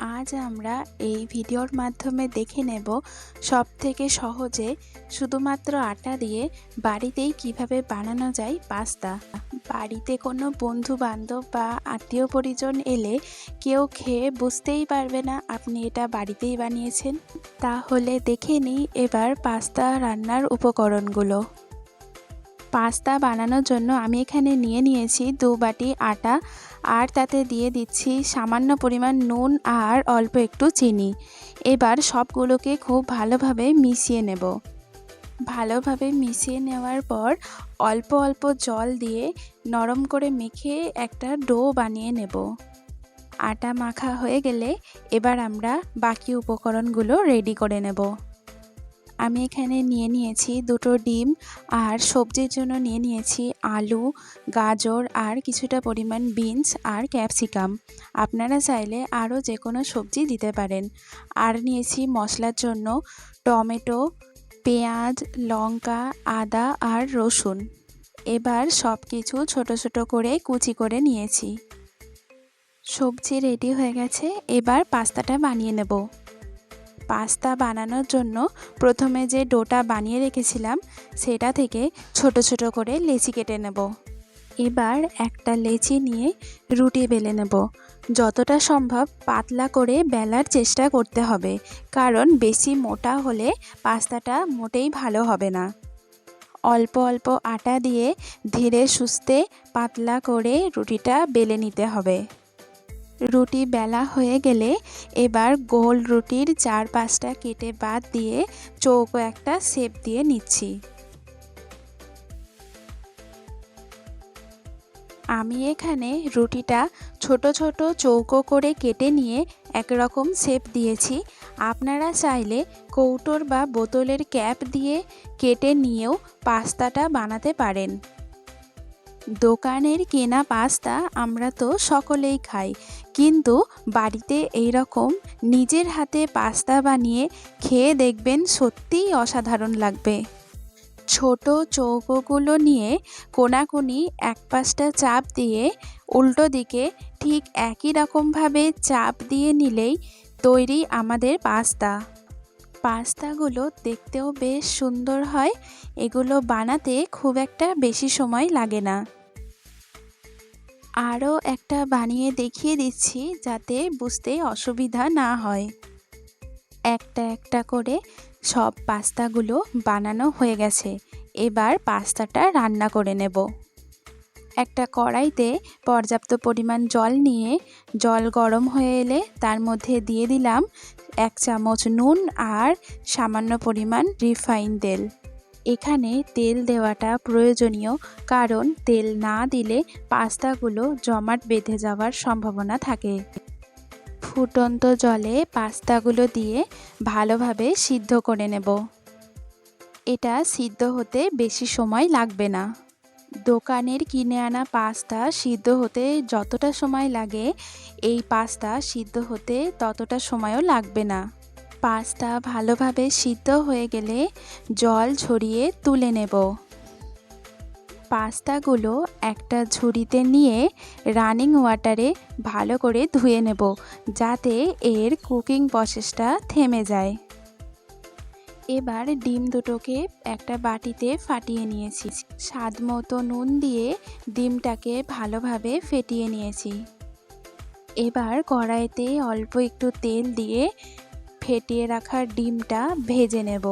আজ আমরা এই ভিডিওর মাধ্যমে দেখে নেব সব থেকে সহজে শুধুমাত্র আটা দিয়ে বাড়িতেই কীভাবে বানানো যায় পাস্তা। বাড়িতে কোনো বন্ধু বান্ধব বা আত্মীয় পরিজন এলে কেউ খেয়ে বুঝতেই পারবে না আপনি এটা বাড়িতেই বানিয়েছেন। তাহলে দেখে নিই এবার পাস্তা রান্নার উপকরণগুলো। পাস্তা বানানোর জন্য আমি এখানে নিয়ে নিয়েছি দু বাটি আটা আর তাতে দিয়ে দিচ্ছি সামান্য পরিমাণ নুন আর অল্প একটু চিনি। এবার সবগুলোকে খুব ভালোভাবে মিশিয়ে নেব। ভালোভাবে মিশিয়ে নেওয়ার পর অল্প অল্প জল দিয়ে নরম করে মেখে একটা ডো বানিয়ে নেব। আটা মাখা হয়ে গেলে এবার আমরা বাকি উপকরণগুলো রেডি করে নেব। আমি এখানে নিয়ে নিয়েছি দুটো ডিম আর সবজির জন্য নিয়ে নিয়েছি আলু, গাজর আর কিছুটা পরিমাণ বিনস আর ক্যাপসিকাম। আপনারা চাইলে আরও যে কোনো সবজি দিতে পারেন। আর নিয়েছি মশলার জন্য টমেটো, পেঁয়াজ, লঙ্কা, আদা আর রসুন। এবার সব কিছু ছোটো ছোটো করে কুচি করে নিয়েছি। সবজি রেডি হয়ে গেছে। এবার পাস্তাটা বানিয়ে নেব। পাস্তা বানানোর জন্য প্রথমে যে ডোটা বানিয়ে রেখেছিলাম, সেটা থেকে ছোট ছোট করে লেচি কেটে নেব। এবার একটা লেচি নিয়ে রুটি বেলে নেব। যতটা সম্ভব পাতলা করে বেলার চেষ্টা করতে হবে, কারণ বেশি মোটা হলে পাস্তাটা মোটেই ভালো হবে না। অল্প অল্প আটা দিয়ে ধীরে সুস্থে পাতলা করে রুটিটা বেলে নিতে হবে। রুটি বেলা হয়ে গেলে এবার গোল রুটির চার পাঁচটা কেটে বাদ দিয়ে চৌকো একটা শেপ দিয়ে নিচ্ছি। আমি এখানে রুটিটা ছোট ছোট চৌকো করে কেটে নিয়ে একরকম শেপ দিয়েছি। আপনারা চাইলে কৌটোর বা বোতলের ক্যাপ দিয়ে কেটে নিয়েও পাস্তাটা বানাতে পারেন। দোকানের কেনা পাস্তা আমরা তো সকলেই খাই। কিন্তু বাড়িতে এই রকম নিজের হাতে পাস্তা বানিয়ে খেয়ে দেখবেন সত্যিই অসাধারণ লাগবে। ছোট চৌকোগুলো নিয়ে কোনাকুনি এক পাশটা চাপ দিয়ে উল্টো দিকে ঠিক একই রকমভাবে চাপ দিয়ে নিলেই তৈরি আমাদের পাস্তা। পাস্তাগুলো দেখতেও বেশ সুন্দর হয়। এগুলো বানাতে খুব একটা বেশি সময় লাগে না। আরও একটা বানিয়ে দেখিয়ে দিচ্ছি যাতে বুঝতে অসুবিধা না হয়। একটা একটা করে সব পাস্তাগুলো বানানো হয়ে গেছে। এবার পাস্তাটা রান্না করে নেব। একটা কড়াইতে পর্যাপ্ত পরিমাণ জল নিয়ে জল গরম হয়ে এলে তার মধ্যে দিয়ে দিলাম এক চামচ নুন আর সামান্য পরিমাণ রিফাইন তেল। এখানে তেল দেওয়াটা প্রয়োজনীয়, কারণ তেল না দিলে পাস্তাগুলো জমাট বেঁধে যাওয়ার সম্ভাবনা থাকে। ফুটন্ত জলে পাস্তাগুলো দিয়ে ভালোভাবে সিদ্ধ করে নেব। এটা সিদ্ধ হতে বেশি সময় লাগবে না। দোকানের কিনে আনা পাস্তা সিদ্ধ হতে যতটা সময় লাগে, এই পাস্তা সিদ্ধ হতে ততটা সময়ও লাগবে না। পাস্তা ভালোভাবে সিদ্ধ হয়ে গেলে জল ঝরিয়ে তুলে নেব। পাস্তাগুলো একটা ঝুড়িতে নিয়ে রানিং ওয়াটারে ভালো করে ধুয়ে নেব যাতে এর কুকিং প্রসেসটা থেমে যায়। এবার ডিম দুটোকে একটা বাটিতে ফাটিয়ে নিয়েছি। স্বাদ মতো নুন দিয়ে ডিমটাকে ভালোভাবে ফেটিয়ে নিয়েছি। এবার কড়াইতে অল্প একটু তেল দিয়ে ফেটিয়ে রাখা ডিমটা ভেজে নেব।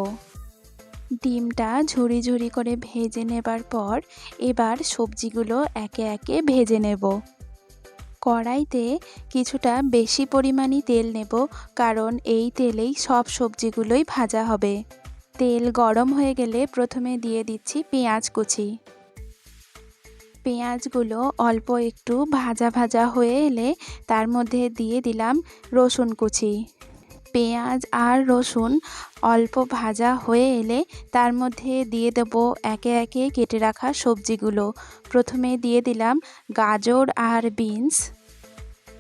ডিমটা ঝুড়ি ঝুড়ি করে ভেজে নেবার পর এবার সবজিগুলো একে একে ভেজে নেব। কড়াইতে কিছুটা বেশি পরিমাণই তেল নেব, কারণ এই তেলেই সব সবজিগুলোই ভাজা হবে। তেল গরম হয়ে গেলে প্রথমে দিয়ে দিচ্ছি পেঁয়াজ কুচি। পেঁয়াজগুলো অল্প একটু ভাজা ভাজা হয়ে এলে তার মধ্যে দিয়ে দিলাম রসুন কুচি। পেঁয়াজ আর রসুন অল্প ভাজা হয়ে এলে তার মধ্যে দিয়ে দেব একে একে কেটে রাখা সবজিগুলো। প্রথমে দিয়ে দিলাম গাজর আর বিনস।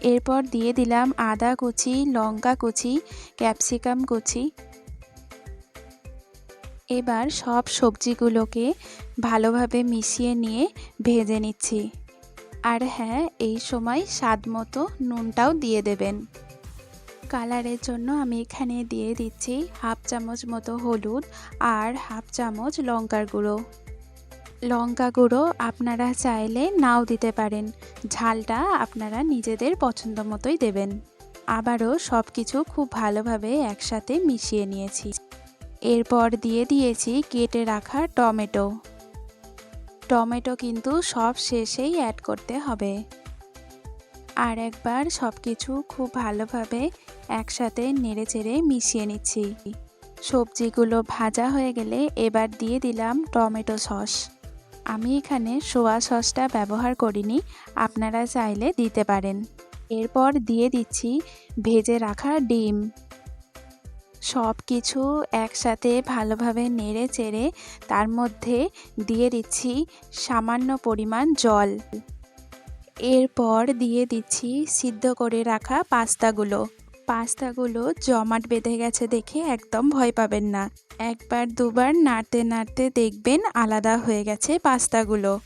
এরপর দিয়ে দিলাম আদা কুচি, লঙ্কা কুচি, ক্যাপসিকাম কুচি। এবার সব সবজিগুলোকে ভালোভাবে মিশিয়ে নিয়ে ভেজে নিচ্ছি। আর হ্যাঁ এই সময় স্বাদ মতো নুনটাও দিয়ে দেবেন। কালারের জন্য আমি এখানে দিয়ে দিচ্ছি হাফ চামচ মতো হলুদ আর হাফ চামচ লঙ্কার গুঁড়ো। লঙ্কা গুঁড়ো আপনারা চাইলে নাও দিতে পারেন। ঝালটা আপনারা নিজেদের পছন্দ মতোই দেবেন। আবারও সব কিছু খুব ভালোভাবে একসাথে মিশিয়ে নিয়েছি। এরপর দিয়ে দিয়েছি কেটে রাখা টমেটো। টমেটো কিন্তু সব শেষেই অ্যাড করতে হবে। আর একবার সব কিছু খুব ভালোভাবে একসাথে নেড়ে চেড়ে মিশিয়ে নিচ্ছি। সবজিগুলো ভাজা হয়ে গেলে এবার দিয়ে দিলাম টমেটো সস। আমি এখানে সোয়া সসটা ব্যবহার করিনি, আপনারা চাইলে দিতে পারেন। এরপর দিয়ে দিচ্ছি ভেজে রাখা ডিম। সব কিছু একসাথে ভালোভাবে নেড়ে চেড়ে তার মধ্যে দিয়ে দিচ্ছি সামান্য পরিমাণ জল। এরপর দিয়ে দিচ্ছি সিদ্ধ করে রাখা পাস্তাগুলো। পাস্তাগুলো জমাট বেঁধে গেছে দেখে একদম ভয় পাবেন না। একবার দুবার নাড়তে নাড়তে দেখবেন আলাদা হয়ে গেছে পাস্তাগুলো।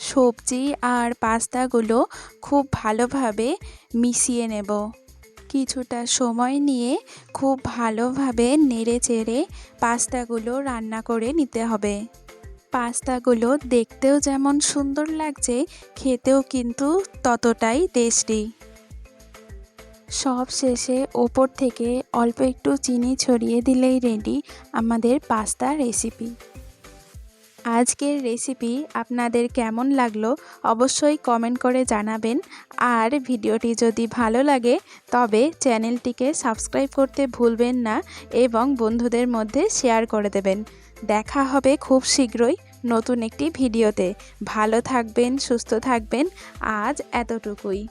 সবজি আর পাস্তাগুলো খুব ভালোভাবে মিশিয়ে নেব। কিছুটা সময় নিয়ে খুব ভালোভাবে নেড়ে চেড়ে পাস্তাগুলো রান্না করে নিতে হবে। পাস্তাগুলো দেখতেও যেমন সুন্দর লাগছে, খেতেও কিন্তু ততটাই টেস্টি। সব শেষে ওপর থেকে অল্প একটু চিনি ছড়িয়ে দিলেই রেডি আমাদের পাস্তা রেসিপি আজকের রেসিপি আপনাদের কেমন লাগল অবশ্যই কমেন্ট করে জানাবেন। আর ভিডিওটি যদি ভালো লাগে, তবে চ্যানেলটিকে সাবস্ক্রাইব করতে ভুলবেন না এবং বন্ধুদের মধ্যে শেয়ার করে দেবেন। দেখা হবে খুব শীঘ্রই নতুন একটি ভিডিওতে। ভালো থাকবেন সুস্থ থাকবেন। আজ এতটুকুই।